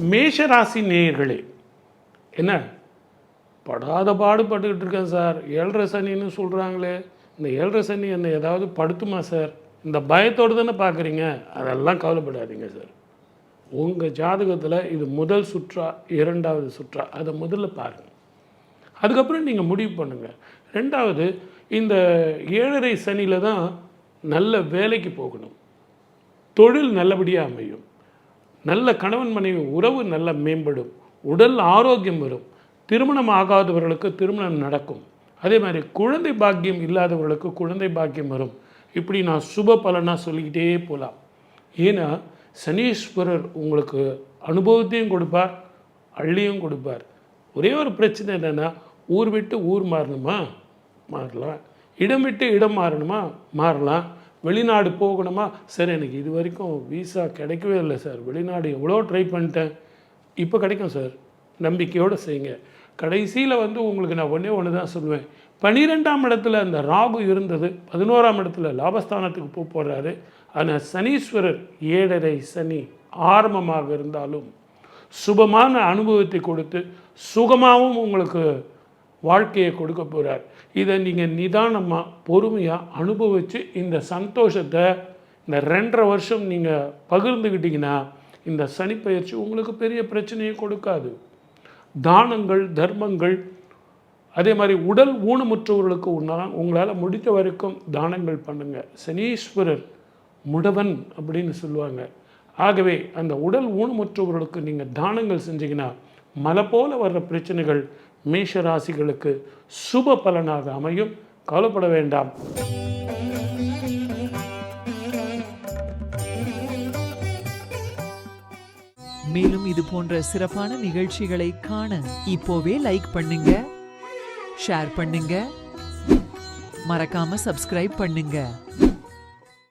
மேஷராசி நேயர்களே என்ன? படாத பாடுபட்டுக்கிட்டு இருக்கேன் சார். ஏழரை சனின்னு சொல்கிறாங்களே இந்த ஏழரை சனி என்னை ஏதாவது படுத்துமா சார்? இந்த பயத்தோடு தானே பார்க்குறீங்க? அதெல்லாம் கவலைப்படாதீங்க சார். உங்கள் ஜாதகத்தில் இது முதல் சுற்றா இரண்டாவது சுற்றா? அதை முதல்ல பாருங்கள் அதுக்கப்புறம் நீங்கள் முடிவு பண்ணுங்கள் ரெண்டாவது இந்த ஏழரை சனியில் தான் நல்ல வேலைக்கு போகணும். தொழில் நல்லபடியாக அமையும். நல்ல கணவன் மனைவி உறவு நல்ல மேம்படும். உடல் ஆரோக்கியம் வரும். திருமணம் ஆகாதவர்களுக்கு திருமணம் நடக்கும். அதே மாதிரி குழந்தை பாக்கியம் இல்லாதவர்களுக்கு குழந்தை பாக்கியம் வரும். இப்படி நான் சுப பலனாக சொல்லிக்கிட்டே போகலாம் ஏன்னா சனீஸ்வரர் உங்களுக்கு அனுபவத்தையும் கொடுப்பார் அள்ளியும் கொடுப்பார். ஒரே ஒரு பிரச்சனை என்னென்னா ஊர் விட்டு ஊர் மாறணுமா? மாறலாம். இடம் விட்டு இடம் மாறணுமா? மாறலாம். வெளிநாடு போகணுமா? சார் எனக்கு இது வரைக்கும் விசா கிடைக்கவே இல்லை சார் வெளிநாடு எவ்வளோ ட்ரை பண்ணிட்டேன். இப்போ கிடைக்கும் சார் நம்பிக்கையோடு செய்யுங்க. கடைசியில் வந்து உங்களுக்கு நான் ஒன்றே ஒன்று தான் சொல்லுவேன். பன்னிரெண்டாம் இடத்துல அந்த ராகு இருந்தது. பதினோராம் இடத்துல லாபஸ்தானத்துக்கு போக போகிறாரு ஆனால் சனீஸ்வரர் ஏழரை சனி ஆரம்பமாக இருந்தாலும் சுபமான அனுபவத்தை கொடுத்து சுகமாகவும் உங்களுக்கு வாழ்க்கையை கொடுக்க போகிறார் இதை நீங்கள் நிதானமாக பொறுமையாக அனுபவித்து இந்த சந்தோஷத்தை இந்த ரெண்டரை வருஷம் நீங்கள் பகிர்ந்துக்கிட்டிங்கன்னா இந்த சனிப்பயிற்சி உங்களுக்கு பெரிய பிரச்சனையை கொடுக்காது. தானங்கள் தர்மங்கள் அதே மாதிரி உடல் ஊனமுற்றவர்களுக்கு உன்னால் உங்களால் முடித்த வரைக்கும் தானங்கள் பண்ணுங்கள் சனீஸ்வரர் முடவன் அப்படின்னு சொல்லுவாங்க. ஆகவே அந்த உடல் ஊனமுற்றவர்களுக்கு நீங்கள் தானங்கள் செஞ்சீங்கன்னா மலை போல வர்ற பிரச்சனைகள் மேஷ ராசிகளுக்கு சுப பலனாக அமையும். கவலைப்பட வேண்டாம். மேலும் இது போன்ற சிறப்பான நிகழ்ச்சிகளை காண இப்போவே லைக் பண்ணுங்க. ஷேர் பண்ணுங்க. மறக்காம சப்ஸ்கிரைப் பண்ணுங்க.